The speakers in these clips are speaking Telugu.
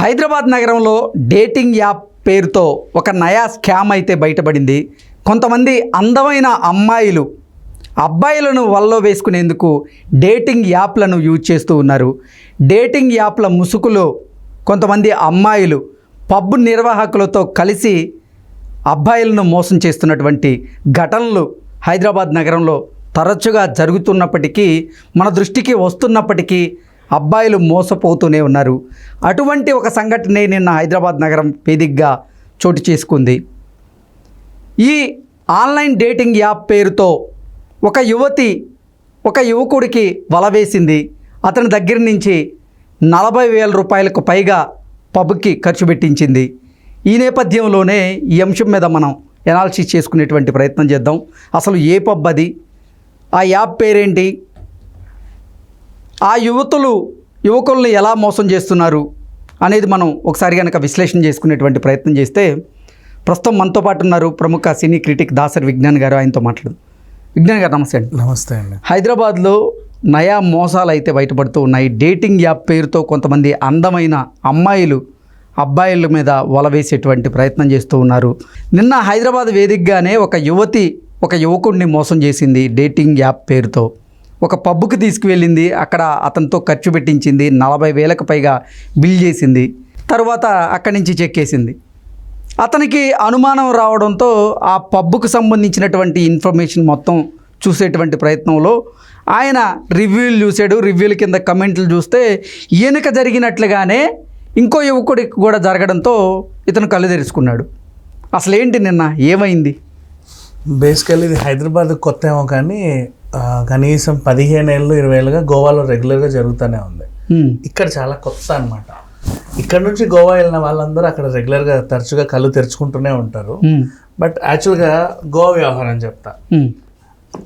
హైదరాబాద్ నగరంలో డేటింగ్ యాప్ పేరుతో ఒక నయా స్కామ్ అయితే బయటపడింది. కొంతమంది అందమైన అమ్మాయిలు అబ్బాయిలను వల్లో వేసుకునేందుకు డేటింగ్ యాప్లను యూజ్ చేస్తూ ఉన్నారు. డేటింగ్ యాప్ల ముసుగులో కొంతమంది అమ్మాయిలు పబ్ నిర్వాహకులతో కలిసి అబ్బాయిలను మోసం చేస్తున్నటువంటి ఘటనలు హైదరాబాద్ నగరంలో తరచుగా జరుగుతున్నప్పటికీ మన దృష్టికి వస్తున్నప్పటికీ అబ్బాయిలు మోసపోతూనే ఉన్నారు. అటువంటి ఒక సంఘటనే నిన్న హైదరాబాద్ నగరం వేదికగా చోటు చేసుకుంది. ఈ ఆన్లైన్ డేటింగ్ యాప్ పేరుతో ఒక యువతి ఒక యువకుడికి వల వేసింది. అతని దగ్గర నుంచి నలభై వేల రూపాయలకు పైగా పబ్కి ఖర్చు పెట్టించింది. ఈ నేపథ్యంలోనే ఈ అంశం మీద మనం ఎనాలిసిస్ చేసుకునేటువంటి ప్రయత్నం చేద్దాం. అసలు ఏ పబ్ అది? ఆ యాప్ పేరేంటి? ఆ యువతులు యువకుల్ని ఎలా మోసం చేస్తున్నారు అనేది మనం ఒకసారి కనుక విశ్లేషణ చేసుకునేటువంటి ప్రయత్నం చేస్తే ప్రస్తుతం మనతో పాటు ఉన్నారు ప్రముఖ సినీ క్రిటిక్ దాసరి విజ్ఞాన్ గారు ఆయనతో మాట్లాడు విజ్ఞాన్ గారు నమస్తే అండి. నమస్తే అండి. హైదరాబాద్లో నయా మోసాలు అయితే బయటపడుతూ ఉన్నాయి. డేటింగ్ యాప్ పేరుతో కొంతమంది అందమైన అమ్మాయిలు అబ్బాయిల మీద వల వేసేటువంటి ప్రయత్నం చేస్తూ ఉన్నారు. నిన్న హైదరాబాద్ వేదికగానే ఒక యువతి ఒక యువకుడిని మోసం చేసింది డేటింగ్ యాప్ పేరుతో. ఒక పబ్బుకి తీసుకువెళ్ళింది. అక్కడ అతనితో ఖర్చు పెట్టించింది. నలభై వేలకు పైగా బిల్ చేసింది. తర్వాత అక్కడి నుంచి చెక్కేసింది అతనికి అనుమానం రావడంతో ఆ పబ్బుకు సంబంధించినటువంటి ఇన్ఫర్మేషన్ మొత్తం చూసేటువంటి ప్రయత్నంలో ఆయన రివ్యూలు చూశాడు. రివ్యూల కింద కమెంట్లు చూస్తే ఈయనక జరిగినట్లుగానే ఇంకో యువకుడికి కూడా జరగడంతో ఇతను కళ్ళు తెరుచుకున్నాడు. అసలు ఏంటి నిన్న? ఏమైంది? బేసికల్లీ ఇది హైదరాబాద్ కొత్త ఏమో కానీ కనీసం పదిహేను ఏళ్ళు ఇరవై ఏళ్ళుగా గోవాలో రెగ్యులర్గా జరుగుతూనే ఉంది. ఇక్కడ చాలా కొత్త అన్నమాట ఇక్కడ నుంచి గోవా వెళ్ళిన వాళ్ళందరూ అక్కడ రెగ్యులర్గా తరచుగా కళ్ళు తెరుచుకుంటూనే ఉంటారు. బట్ యాక్చువల్గా గోవా వ్యవహారం చెప్తా.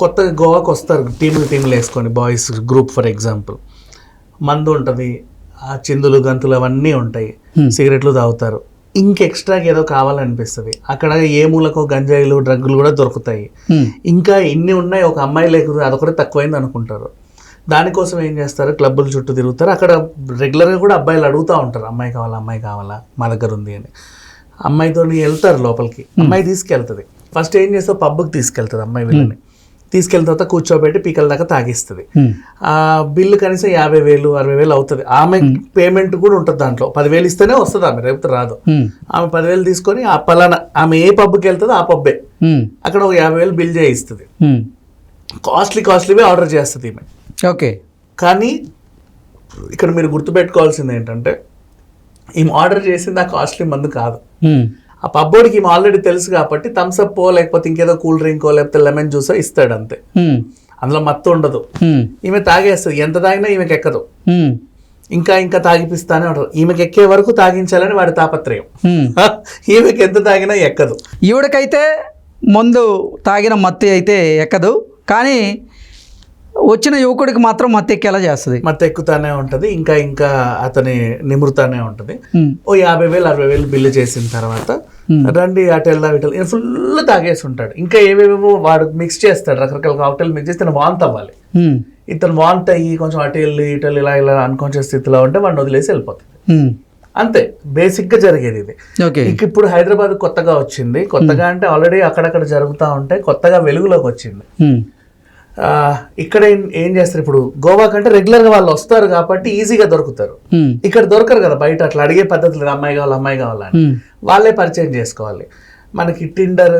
కొత్తగా గోవాకి వస్తారు టీములు టీములు వేసుకొని బాయ్స్ గ్రూప్ ఫర్ ఎగ్జాంపుల్ మందు ఉంటుంది ఆ చిందులు గంతులు అవన్నీ ఉంటాయి. సిగరెట్లు తాగుతారు ఇంక ఎక్స్ట్రాగా ఏదో కావాలనిపిస్తుంది. అక్కడ ఏ మూలకో గంజాయిలు డ్రగ్గులు కూడా దొరుకుతాయి. ఇంకా ఇన్ని ఉన్నాయి ఒక అమ్మాయి లేకుండా అదొకటి తక్కువైంది అనుకుంటారు. దానికోసం ఏం చేస్తారు? క్లబ్బుల చుట్టూ తిరుగుతారు. అక్కడ రెగ్యులర్గా కూడా అబ్బాయిలు అడుగుతూ ఉంటారు అమ్మాయి కావాలా? అమ్మాయి కావాలా? మా దగ్గర ఉంది అని. అమ్మాయితో వెళ్తారు లోపలికి. అమ్మాయి తీసుకెళ్తుంది. ఫస్ట్ ఏం చేస్తావు? పబ్కి తీసుకెళ్తుంది అమ్మాయి వీళ్ళని. తీసుకెళ్ళిన తర్వాత కూర్చోబెట్టి పీకల దాకా తాగిస్తుంది. ఆ బిల్లు కనీసం యాభై వేలు అరవై వేలు అవుతుంది ఆమె పేమెంట్ కూడా ఉంటుంది దాంట్లో పదివేలు ఇస్తేనే వస్తుంది ఆమె రేపు రాదు. ఆమె పదివేలు తీసుకొని ఆ పలానా ఆమె ఏ పబ్కి వెళ్తుందో ఆ పబ్బే. అక్కడ ఒక యాభై వేలు బిల్ చేయిస్తుంది. కాస్ట్లీ కాస్ట్లీవే ఆర్డర్ చేస్తుంది ఈమె ఓకే కానీ ఇక్కడ మీరు గుర్తుపెట్టుకోవాల్సింది ఏంటంటే ఈమె ఆర్డర్ చేసింది ఆ కాస్ట్లీ మందు కాదు. ఆ పబ్బోడికి ఆల్రెడీ తెలుసు కాబట్టి థమ్స్ అప్ లేకపోతే ఇంకేదో కూల్ డ్రింకో లేకపోతే లెమన్ జ్యూసో ఇస్తాడు అంతే. అందులో మత్తు ఉండదు. ఈమె తాగేస్తుంది ఎంత తాగినా ఈమెకి ఎక్కదు. ఇంకా ఇంకా తాగిపిస్తానే ఉంటారు ఈమెకి ఎక్కే వరకు తాగించాలని వాడి తాపత్రయం. ఈమెకి ఎంత తాగినా ఎక్కదు ఈవిడకైతే మందు తాగిన మత్తి అయితే ఎక్కదు కానీ వచ్చిన యువకుడికి మాత్రం మత్తు ఎక్కేలా చేస్తుంది. మత్తు ఎక్కుతానే ఉంటుంది ఇంకా ఇంకా అతని నిమురుతానే ఉంటుంది. ఓ యాభై వేలు అరవై వేలు బిల్లు చేసిన తర్వాత రండి అటు వెళ్దాం ఇటు ఫుల్ తాగేసి ఉంటాడు ఇంకా ఏవేవేవో వాడు మిక్స్ చేస్తాడు రకరకాల కాక్టైల్ మిక్స్ చేస్తే వాంత్ అవ్వాలి. ఇతను వాంత్ అయ్యి కొంచెం అటు వెళ్ళి ఇటు వెళ్ళి ఇలా ఇలా అన్కాన్షియస్ స్థితిలో ఉంటే వాడిని వదిలేసి వెళ్ళిపోతుంది. అంతే బేసిక్గా జరిగేది ఇది. ఇప్పుడు హైదరాబాద్ కొత్తగా వచ్చింది. కొత్తగా అంటే ఆల్రెడీ అక్కడక్కడ జరుగుతూ ఉంటాయి కొత్తగా వెలుగులోకి వచ్చింది. ఇక్కడ ఏం చేస్తారు ఇప్పుడు? గోవా కంటే రెగ్యులర్గా వాళ్ళు వస్తారు కాబట్టి ఈజీగా దొరుకుతారు. ఇక్కడ దొరకరు కదా బయట అట్లా అడిగే పద్ధతి లేదు అమ్మాయి కావాలి అమ్మాయి కావాలని. వాళ్ళే పరిచయం చేసుకోవాలి. మనకి టిండర్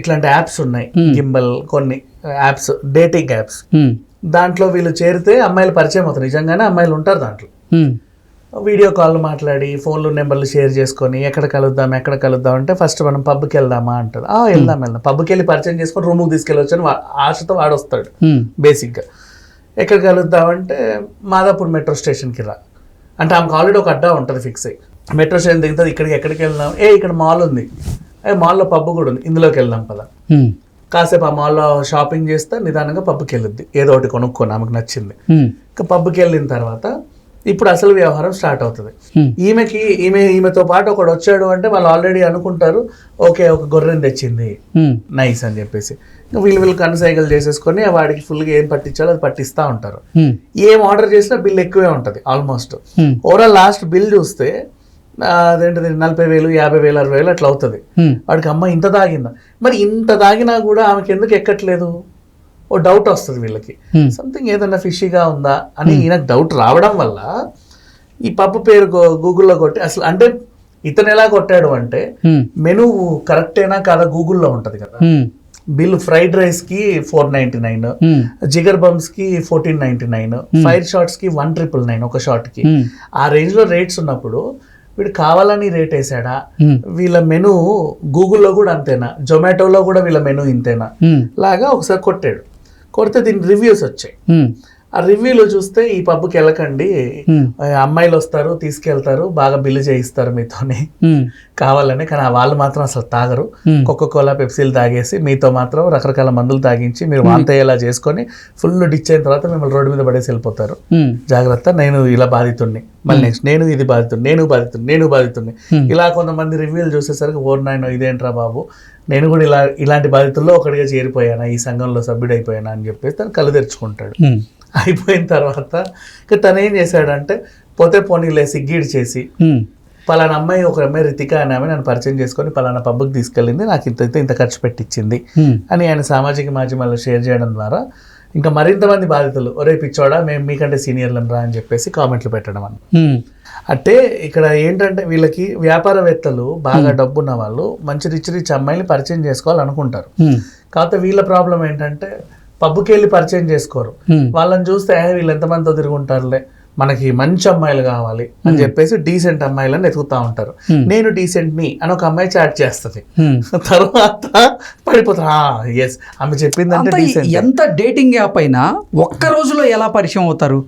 ఇట్లాంటి యాప్స్ ఉన్నాయి. గింబల్ కొన్ని యాప్స్ డేటింగ్ యాప్స్. దాంట్లో వీళ్ళు చేరితే అమ్మాయిలు పరిచయం అవుతారు. నిజంగానే అమ్మాయిలు ఉంటారు దాంట్లో. వీడియో కాల్ మాట్లాడి ఫోన్లు నెంబర్లు షేర్ చేసుకొని ఎక్కడ కలుద్దాం ఎక్కడ కలుద్దాం అంటే ఫస్ట్ మనం పబ్కి వెళ్దామా అంటారు. ఆ వెళ్దాం వెళ్దాం. పబ్కి వెళ్ళి పరిచయం చేసుకొని రూమ్కి తీసుకెళ్ళొచ్చు అని ఆశతో వాడు వస్తాడు హ్మ్. బేసిక్గా. ఎక్కడ కలుద్దామంటే మాదాపూర్ మెట్రో స్టేషన్కి రా. అంటే ఆమెకు ఆల్రెడీ ఒక అడ్డా ఉంటుంది ఫిక్స్ అయ్యి. మెట్రో స్టేషన్ దిగుతుంది ఇక్కడికి ఎక్కడికి వెళ్దాం? ఏ ఇక్కడ మాల్ ఉంది. ఏ మాల్లో పబ్ కూడా ఉంది. ఇందులోకి వెళ్దాం పద. కాసేపు ఆ మాల్లో షాపింగ్ చేస్తే నిదానంగా పబ్కి వెళ్ళొద్ది. ఏదో ఒకటి కొనుక్కొని ఆమెకు నచ్చింది. ఇంకా పబ్కి వెళ్ళిన తర్వాత ఇప్పుడు అసలు వ్యవహారం స్టార్ట్ అవుతుంది. ఈమెకి ఈమె ఈమెతో పాటు ఒకడు వచ్చాడు అంటే వాళ్ళు ఆల్రెడీ అనుకుంటారు ఓకే ఒక గొర్రెని తెచ్చింది. నైస్ అని చెప్పేసి. వీళ్ళు వీళ్ళు కన్సైకిల్ చేసేసుకొని వాడికి ఫుల్గా ఏం పట్టించాలో అది పట్టిస్తూ ఉంటారు. ఏం ఆర్డర్ చేసినా బిల్ ఎక్కువే ఉంటుంది ఆల్మోస్ట్. ఓవరాల్ లాస్ట్ బిల్ చూస్తే అదేంటిది నలభై వేలు యాభై వేలు అరవై వేలు అట్లా అవుతుంది. వాడికి అమ్మ ఇంత తాగిందా మరి ఇంత తాగినా కూడా ఆమెకి ఎందుకు ఎక్కట్లేదు? ఓ డౌట్ వస్తుంది వీళ్ళకి. Hmm. సంథింగ్ ఏదైనా ఫిషీగా ఉందా అని ఈయనకు డౌట్ రావడం వల్ల ఈ పప్పు పేరు గూగుల్లో కొట్టి అసలు అంటే ఇతను ఎలా కొట్టాడు అంటే ఉమ్, మెనూ కరెక్టేనా కాదా గూగుల్లో ఉంటుంది కదా. ఉమ్, బిల్ ఫ్రైడ్ రైస్కి ఫోర్ నైన్టీ నైన్ జిగర్ బమ్స్కి ఫోర్టీన్ నైన్టీ నైన్ ఫైర్ షాట్స్కి వన్ ట్రిపుల్ నైన్ ఒక షాట్కి ఆ రేంజ్లో రేట్స్ ఉన్నప్పుడు వీడు కావాలని రేట్ వేసాడా? వీళ్ళ మెనూ గూగుల్లో కూడా అంతేనా? జొమాటోలో కూడా వీళ్ళ మెనూ ఇంతేనా? లాగా ఒకసారి కొట్టాడు. కొడితే దీని రివ్యూస్ వచ్చాయి. ఆ రివ్యూలో చూస్తే ఈ పబ్కి వెళ్ళకండి. అమ్మాయిలు వస్తారు తీసుకెళ్తారు బాగా బిల్లు చేయిస్తారు మీతోని. కావాలని కానీ ఆ వాళ్ళు మాత్రం అసలు తాగరు. ఉమ్, కోకో కోలా పెప్సీలు తాగేసి మీతో మాత్రం రకరకాల మందులు తాగించి మీరు వాంత అయ్యేలా చేసుకొని ఫుల్ డిచ్ అయిన తర్వాత మిమ్మల్ని రోడ్డు మీద పడేసి వెళ్ళిపోతారు. జాగ్రత్త నేను ఇలా బాధితుడిని మళ్ళీ నెక్స్ట్ నేను ఇది బాధితుడిని నేను బాధితుడిని నేను బాధితుడిని. ఇలా కొంతమంది రివ్యూలు చూసేసరికి ఓర్ నాయన ఇదేంట్రా బాబు? నేను కూడా ఇలా ఇలాంటి బాధితుల్లో ఒకటిగా చేరిపోయానా? ఈ సంఘంలో సభ్యుడైపోయానా? అని చెప్పేసి తను కళ్ళు తెరుచుకుంటాడు. అయిపోయిన తర్వాత ఇక తను ఏం చేశాడంటే పోతే పోనీలే సిగ్గీడి చేసి. పలానా అమ్మాయి ఒక అమ్మాయి రితిక అనే ఆమె నన్ను పరిచయం చేసుకొని పలానా పబ్కి తీసుకెళ్ళింది నాకు ఇంత ఇంత ఖర్చు పెట్టించింది అని ఆయన సామాజిక మాధ్యమాల్లో షేర్ చేయడం ద్వారా ఇంకా మరింత మంది బాధితులు ఒరే పిచ్చోడా మేము మీకంటే సీనియర్లం రా అని చెప్పేసి కామెంట్లు పెట్టడం అని అంటే ఇక్కడ ఏంటంటే వీళ్ళకి వ్యాపారవేత్తలు బాగా డబ్బున్న వాళ్ళు మంచి రిచ్ రిచ్ అమ్మాయిని పరిచయం చేసుకోవాలనుకుంటారు. కాకపోతే వీళ్ళ ప్రాబ్లం ఏంటంటే పబ్కి వెళ్ళి పరిచయం చేసుకోరు. వాళ్ళని చూస్తే "ఏ, వీళ్ళు ఎంతమందితో తిరుగుంటారులే మనకి మంచి అమ్మాయిలు కావాలి అని చెప్పేసి డీసెంట్ అమ్మాయిలను ఎతుకుతా ఉంటారు. నేను డీసెంట్ని అని ఒక అమ్మాయి చాట్ చేస్తుంది. తర్వాత పడిపోతారు. ఎస్ ఆమె చెప్పిందంటే అంత డీసెంట్. ఎంత డేటింగ్ యాప్ అయినా ఒక్క రోజులో ఎలా పరిచయం అవుతారు.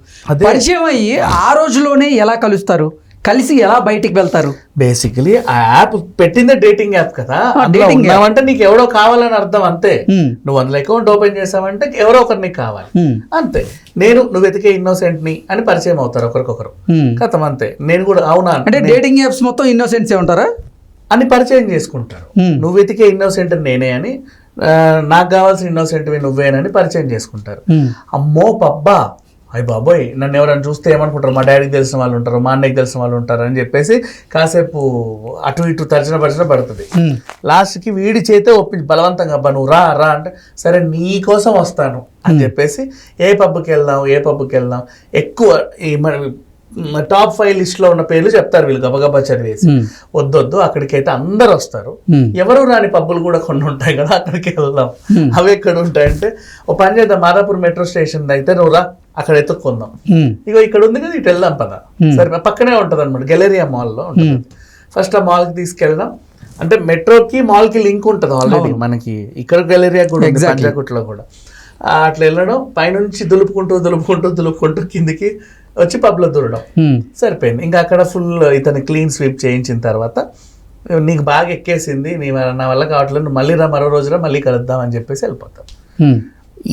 పరిచయం అయ్యి ఆ రోజులోనే ఎలా కలుస్తారు? కలిసి ఎలా బయటికి వెళ్తారు? బేసికలీ ఆ యాప్ పెట్టిందే డేటింగ్ యాప్ కదా. app. ఉన్నావంటే నీకు ఎవడో కావాలని అర్థం అంతే. నువ్వు అందులో అకౌంట్ ఓపెన్ చేసావంటే ఎవరో ఒకరు నీకు కావాలి అంతే. నేను నువ్వు వెతికే ఇన్నోసెంట్ని అని పరిచయం అవుతారు ఒకరికొకరు. కథం అంతే. నేను కూడా అవునా? అంటే డేటింగ్ యాప్స్ మొత్తం ఇన్నోసెన్సే ఉంటారా? అని పరిచయం చేసుకుంటారు. నువ్వు వెతికే ఇన్నోసెంట్ నేనే అని నాకు కావాల్సిన ఇన్నోసెంట్ నువ్వేనని పరిచయం చేసుకుంటారు. అమ్మో పబ్బా! అయ్యి బాబోయ్ నన్ను ఎవరైనా చూస్తే ఏమనుకుంటారు? మా డాడీకి తెలిసిన వాళ్ళు ఉంటారు మా అన్నయ్యకి తెలిసిన వాళ్ళు ఉంటారు అని చెప్పేసి కాసేపు అటు ఇటు తరిచిన పరిచిన పడుతుంది. లాస్ట్కి వీడి చేతే ఒప్పించి బలవంతంగా అబ్బా నువ్వు రా రా అంటే సరే నీ కోసం వస్తాను అని చెప్పేసి ఏ పబ్కి వెళ్దాం ఏ పబ్కి వెళ్దాం ఎక్కువ ఈ టాప్ ఫైవ్ లిస్ట్లో ఉన్న పేర్లు చెప్తారు వీళ్ళు గబగబా చదివేసి. వద్దొద్దు అక్కడికైతే అందరు వస్తారు. ఎవరు రాని పబ్బులు కూడా కొన్ని ఉంటాయి కదా అక్కడికి వెళ్దాం. అవి ఎక్కడ ఉంటాయంటే ఓ పని చేద్దాం మాదాపూర్ మెట్రో స్టేషన్ అయితే నువ్వు రా అక్కడ ఎత్తుక్కుందాం. ఇగో ఇక్కడ ఉంది కదా ఇటు వెళ్దాం పద. సరే పక్కనే ఉంటుంది అనమాట గెలేరియా మాల్లో ఉంటుంది. ఫస్ట్ ఆ మాల్కి తీసుకెళ్దాం. అంటే మెట్రోకి మాల్కి లింక్ ఉంటుంది ఆల్రెడీ మనకి. ఇక్కడ గెలేరియా కూడా పంజాగుట్లో కూడా. అట్లా వెళ్ళడం పైనుంచి దులుపుకుంటూ దులుపుకుంటూ దులుపుకుంటూ కిందికి వచ్చి పబ్లో దూరడం. సరిపోయింది. ఇంకా అక్కడ ఫుల్ ఇతను క్లీన్ స్వీప్ చేయించిన తర్వాత నీకు బాగా ఎక్కేసింది నీ నా వల్ల కావట్లేదు నువ్వు మళ్ళీ రా మరో రోజున మళ్ళీ కలుద్దాం అని చెప్పేసి వెళ్ళిపోతాం.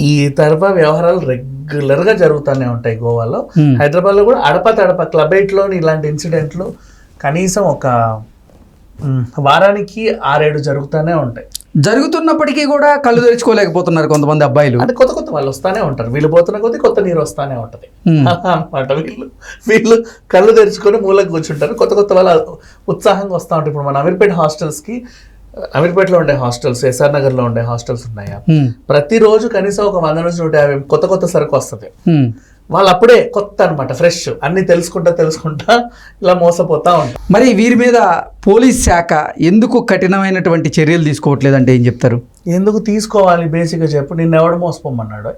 ఈ తరఫా వ్యవహారాలు రెగ్యులర్గా జరుగుతూనే ఉంటాయి గోవాలో. హైదరాబాద్లో కూడా అడప తడప క్లబ్ ఎయిట్లోని ఇలాంటి ఇన్సిడెంట్లు కనీసం ఒక వారానికి ఆరేడు జరుగుతూనే ఉంటాయి. జరుగుతున్నప్పటికీ కూడా కళ్ళు తెరుచుకోలేకపోతున్నారు కొంతమంది అబ్బాయిలు. అంటే కొత్త కొత్త వాళ్ళు వస్తానే ఉంటారు. వీళ్ళు పోతున్న కొద్దీ కొత్త నీరు వస్తానే ఉంటది. అన్నమాట. వీళ్ళు వీళ్ళు కళ్ళు తెరుచుకొని మూలకు కూర్చుంటారు. కొత్త కొత్త వాళ్ళ ఉత్సాహంగా వస్తూ ఉంటారు. ఇప్పుడు మన అమీర్పేట హాస్టల్స్కి అమీర్పేటలో ఉండే హాస్టల్స్ ఎస్ఆర్ నగర్లో ఉండే హాస్టల్స్ ఉన్నాయా? ప్రతిరోజు కనీసం ఒక వంద నుంచి నూట యాభై కొత్త కొత్త సరుకు వస్తుంది. వాళ్ళు అప్పుడే కొత్త అనమాట ఫ్రెష్ అన్ని తెలుసుకుంటా తెలుసుకుంటా ఇలా మోసపోతా ఉంటారు. మరి వీరి మీద పోలీస్ శాఖ ఎందుకు కఠినమైనటువంటి చర్యలు తీసుకోవట్లేదంటే ఏం చెప్తారు? ఎందుకు తీసుకోవాలి? బేసిక్గా చెప్పు. నిన్ను ఎవడు మోసపోమన్నాడు?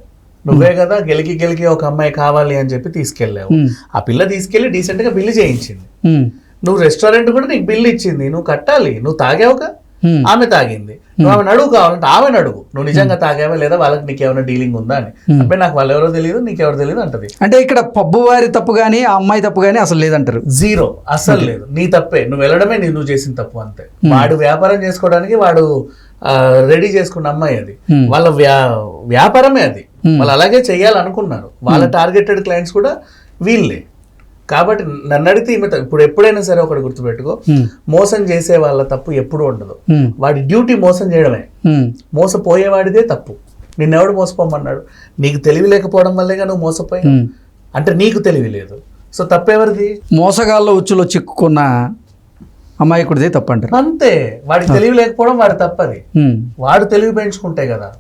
నువ్వే కదా గెలికి గెలికి ఒక అమ్మాయి కావాలి అని చెప్పి తీసుకెళ్ళావు. ఆ పిల్ల తీసుకెళ్ళి డీసెంట్గా బిల్లు చేయించింది. నువ్వు రెస్టారెంట్ కూడా నీకు బిల్లు ఇచ్చింది. నువ్వు కట్టాలి. నువ్వు తాగావుగా? ఆమె తాగింది. నువ్వు ఆమె అడుగు కావాలంటే ఆమె అడుగు. నువ్వు నిజంగా తాగావా లేదా వాళ్ళకి నీకు ఏమైనా డీలింగ్ ఉందా అని. అబ్బాయి నాకు వాళ్ళు ఎవరో తెలియదు నీకెవరో తెలియదు అంటది. అంటే ఇక్కడ పబ్బు వారి తప్పు కానీ ఆ అమ్మాయి తప్పు కానీ అసలు లేదంటారు. జీరో. అస్సలు లేదు. నీ తప్పే. నువ్వు వెళ్ళడమే నీ నువ్వు చేసిన తప్పు అంతే. వాడు వ్యాపారం చేసుకోవడానికి వాడు రెడీ చేసుకున్న అమ్మాయి అది. వాళ్ళ వ్యా వ్యాపారమే అది. వాళ్ళు అలాగే చేయాలనుకున్నారు. వాళ్ళ టార్గెటెడ్ క్లయింట్స్ కూడా వీళ్ళే. కాబట్టి నన్ను అడిగితే ఈమె ఇప్పుడు ఎప్పుడైనా సరే ఒకటి గుర్తుపెట్టుకో. మోసం చేసే వాళ్ళ తప్పు ఎప్పుడూ ఉండదు. వాడి డ్యూటీ మోసం చేయడమే. మోసపోయేవాడిదే తప్పు. నిన్నెవడు మోసపోమన్నాడు? నీకు తెలివి లేకపోవడం వల్లేగా నువ్వు మోసపోయావు? ఉమ్. అంటే నీకు తెలివి లేదు. సో తప్పెవరిది? మోసగాళ్ళ ఉచ్చులో చిక్కుకున్న అమాయకుడిదే తప్పంటారు. అంతే. వాడికి తెలివి లేకపోవడం వాడి తప్పది. వాడు తెలివి పెంచుకుంటే కదా.